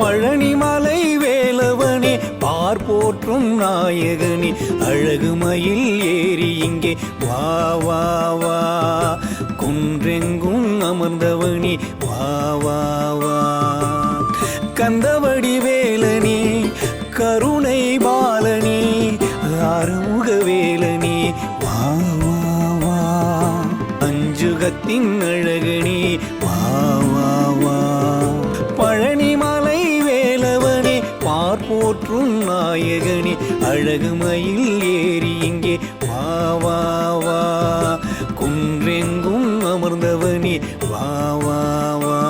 பழனிமலை வேலவனே பார் போற்றும் நாயகனே அழகுமயில் ஏறி இங்கே வா வா வா. குன்றெங்கும் அமர்ந்தவனே வா வா வா. கந்தவடி வேலனே கருணை பாலனே ஆறுமுக வேலனே வா வா வா. அஞ்சுகத்தின் அழகனே வா நாயகனே அழகு மயில் ஏறி இங்கே வா வா வா. குன்றெங்கும் அமர்ந்தவனே வா வா வா.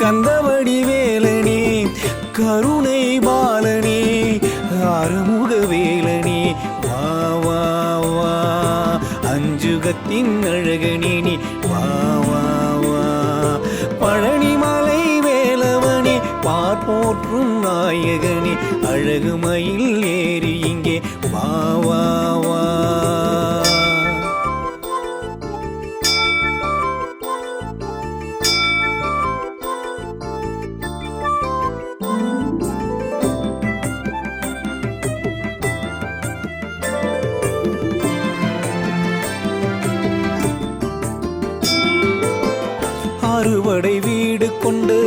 கந்தவடி வேலனே கருணை பாலனே ஆறுமுக வேலனே வா வா வா. அஞ்சுகத்தின் அழகனே நீ வா வா வா. பழனிமலை பார் போற்றும் நாயகனே அழகுமயில் ஏறி இங்கே வா வா வா. அறுவடை வீடு கொண்டு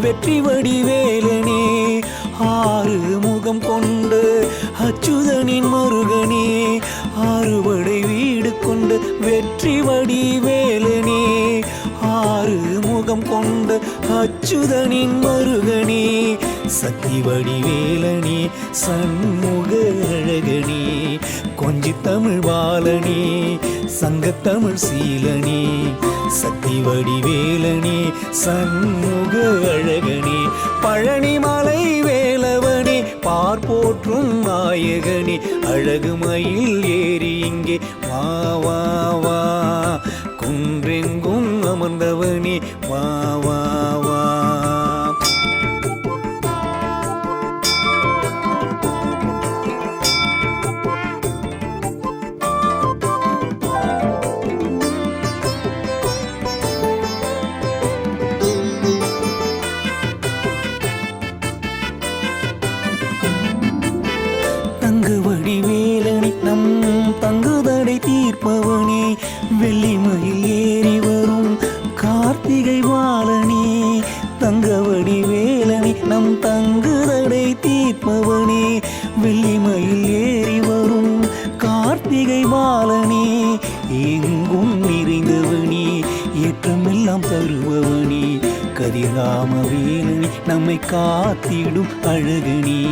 வெற்றி வடிவேலனே ஆறு முகம் கொண்டு அச்சுதனின் முருகனே ஆறுபடை வீடு கொண்டு வெற்றி வடிவேலனே ஆறு முகம் கொண்டு அச்சுதனின் முருகனே சக்தி வடிவேலனே சண்முக அழகனே கொஞ்சி தமிழ் பாலனே சங்கத்தமிழ் சீலனே. சக்தி வடிவேலனே சண்முக அழகனே பழனிமலை வேலவனே பார் போற்றும் நாயகனே அழகுமயில் ஏறி இங்கே வா வா வா. குன்றெங்கும் அமர்ந்தவனே வா வெள்ளிமயில் ஏறி வரும். கார்த்திகை வாழனே தங்கவடி வேலனே நம் தங்குதடை தீர்ப்பவனே. வெள்ளிமயில் ஏறி வரும். கார்த்திகை வாழனே எங்கும் நிறைந்தவனே ஏற்றமெல்லாம் தருபவனே. கதிராம வேலனி நம்மை காத்திடும் அழகனே.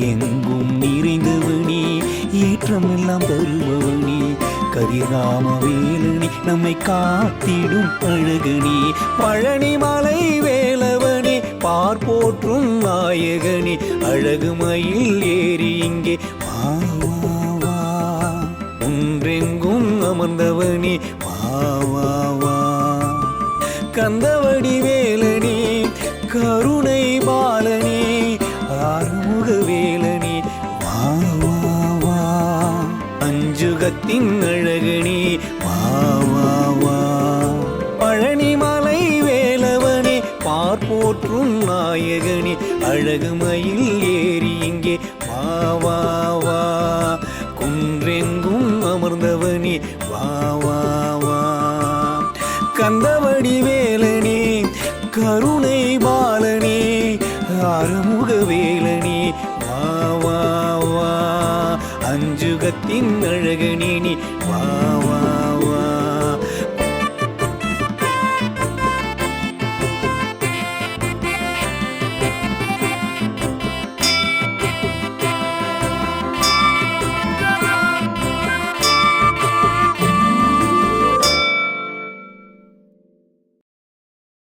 எங்கும் நிறைந்தவனே ஏற்றமெல்லாம் தருபவனே. கதிராம வேலுனி நம்மை காத்திடும் அழகனி. பழனி மலை வேலவனே பார் போற்றும் அழகு மயில் ஏறி இங்கே. வா ஒன்றெங்கும் அமர்ந்தவனே. வா வா வா. அஞ்சுகத்தின் அழகனே. வா வா வா. பழனிமலை வேலவனே பார்ப்போற்றும் நாயகனே. அழகு மயில் ஏறி இங்கே. வா வா வா. குன்றெங்கும் அமர்ந்தவனே. வா வா வா. கந்தவடி வேலனே கருணை பாலனே. ஆறுமுக வேலனே. வா வா வா. அஞ்சுகத்தின் அழகனே நீ வா வா.